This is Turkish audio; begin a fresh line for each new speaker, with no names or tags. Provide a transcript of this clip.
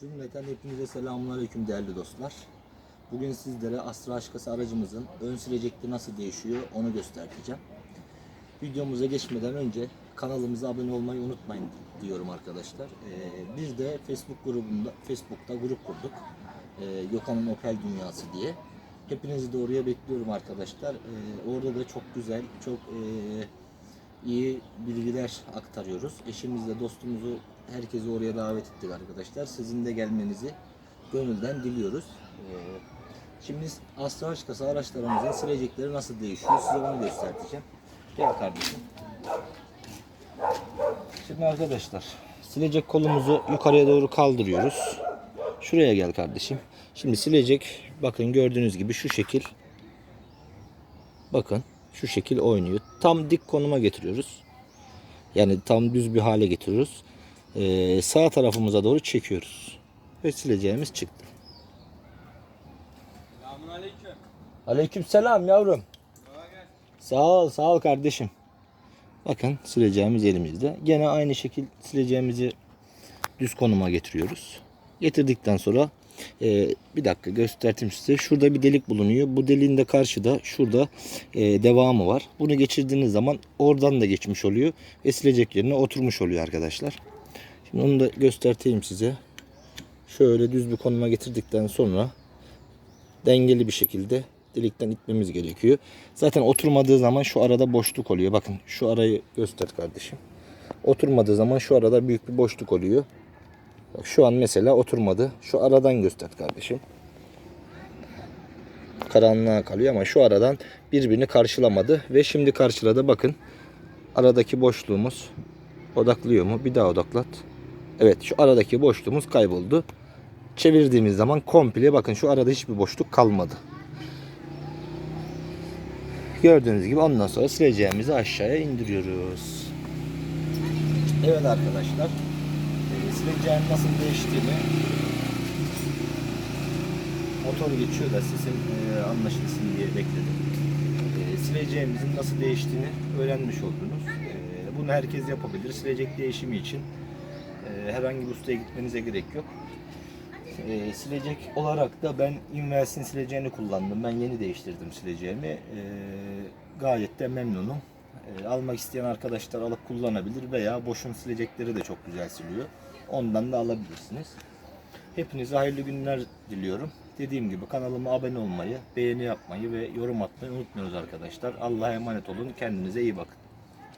Cümleten hepinize selamünaleyküm değerli dostlar. Bugün sizlere Astra Aşkası aracımızın ön silecekli nasıl değişiyor onu göstereceğim. Videomuza geçmeden önce kanalımıza abone olmayı unutmayın diyorum arkadaşlar. Ee, biz de Facebook grubunda Facebook'ta grup kurduk. Ee, Gökhan'ın Opel Dünyası diye. Hepinizi de oraya bekliyorum arkadaşlar. Ee, orada da çok güzel, çok ee, iyi bilgiler aktarıyoruz. Eşimizle dostumuzu herkesi oraya davet ettik arkadaşlar. Sizin de gelmenizi gönülden diliyoruz. Ee, şimdi Astra Aşkası araçlarımızın silecekleri nasıl değişiyor size onu göstereceğim. Gel kardeşim. Şimdi arkadaşlar silecek kolumuzu yukarıya doğru kaldırıyoruz. Şuraya gel kardeşim. Şimdi silecek bakın gördüğünüz gibi şu şekil bakın şu şekil oynuyor. Tam dik konuma getiriyoruz. Yani tam düz bir hale getiriyoruz. Ee, sağ tarafımıza doğru çekiyoruz. Ve sileceğimiz çıktı.
Selamünaleyküm.
Aleyküm selam yavrum. Sağ ol, sağ ol kardeşim. Bakın sileceğimiz elimizde. Gene aynı şekil sileceğimizi düz konuma getiriyoruz. Getirdikten sonra e, bir dakika göstereyim size. Şurada bir delik bulunuyor. Bu deliğin de karşıda şurada e, devamı var. Bunu geçirdiğiniz zaman oradan da geçmiş oluyor ve silecek yerine oturmuş oluyor arkadaşlar. Şimdi onu da göstereyim size. Şöyle düz bir konuma getirdikten sonra dengeli bir şekilde delikten itmemiz gerekiyor. Zaten oturmadığı zaman şu arada boşluk oluyor. Bakın şu arayı göster kardeşim. Oturmadığı zaman şu arada büyük bir boşluk oluyor. Bak şu an mesela oturmadı. Şu aradan göster kardeşim. Karanlığa kalıyor ama şu aradan birbirini karşılamadı ve şimdi karşıladı. Bakın aradaki boşluğumuz odaklıyor mu? Bir daha odaklat. Evet şu aradaki boşluğumuz kayboldu. Çevirdiğimiz zaman komple bakın şu arada hiçbir boşluk kalmadı. Gördüğünüz gibi ondan sonra sileceğimizi aşağıya indiriyoruz. Evet arkadaşlar. Sileceğin nasıl değiştiğini motor geçiyor da sesim e, anlaşılsın diye bekledim. E, sileceğimizin nasıl değiştiğini öğrenmiş oldunuz. E, bunu herkes yapabilir. Silecek değişimi için e, herhangi bir ustaya gitmenize gerek yok. E, silecek olarak da ben Inverse'in sileceğini kullandım. Ben yeni değiştirdim sileceğimi. E, gayet de memnunum. Almak isteyen arkadaşlar alıp kullanabilir veya boşun silecekleri de çok güzel siliyor. Ondan da alabilirsiniz. Hepinize hayırlı günler diliyorum. Dediğim gibi kanalıma abone olmayı, beğeni yapmayı ve yorum atmayı unutmuyoruz arkadaşlar. Allah'a emanet olun. Kendinize iyi bakın.